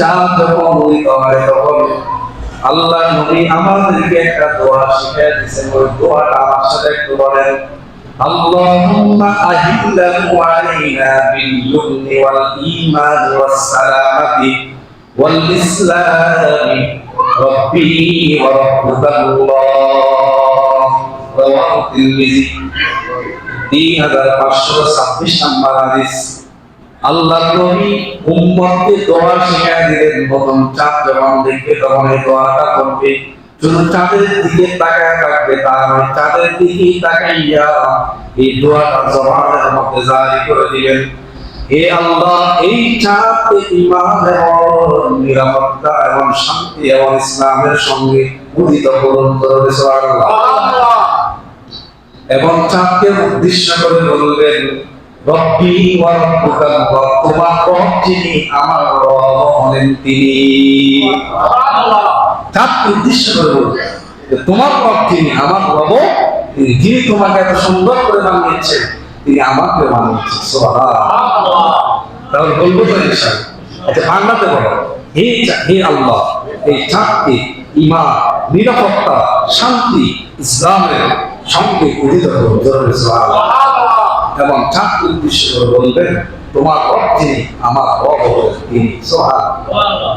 চাঁদ যখন উদিত হয় তখন আল্লাহ নবী আমাদেরকে একটা দোয়া শিখিয়ে দিয়েছেন ওই দোয়াটা আমার সাথে একটু বলেন اللهم أهله علينا باليمن والإيمان والسلامة والإسلام ربي وربك الله رواه الترمذي তিন হাজার পাঁচশো ছাব্বিশ নম্বর হাদিস আল্লাহ নবী উম্মতকে দোয়া শিখাই দিলেন প্রথম চাঁদ যখন দেখবে তখন এই দোয়াটা করবে। শুধু চাঁদের দিকে তাকায় থাকবে তার ওই চাঁদের দিকে তাকাইয়া এই দোয়াটা জবানের মধ্যে জারি করে দিলেন। হে আল্লাহ এই চাঁদকে ইমান এবং নিরাপত্তা এবং শান্তি এবং ইসলামের সঙ্গে উদিত করুন করবে সুবহানাল্লাহ। এবং চাঁদকে উদ্দেশ্য করে বলবেন রব্বি ওয়া রব্বুকা আল্লাহ তোমার রব যিনি আমার রব হলেন তিনি। চাঁদকে উদ্দেশ্য তোমার রব তিনি আমার রব যিনি তোমাকে এত সুন্দর করে বানিয়েছেন তিনি আমাকে বানিয়েছেন। সুবহানাল্লাহ। তাহলে বলব তো ইনশাআল্লাহ। আচ্ছা বাংলাতে বলো। হে হে আল্লাহ এই ইমান নিরাপত্তা শান্তি ইসলামের সঙ্গে উদিত করুন সুবহানাল্লাহ। এবং চাঁদ উদ্দেশ্য করে বলবেন তোমার রব তিনি আমার রব তিনি সুবহানাল্লাহ।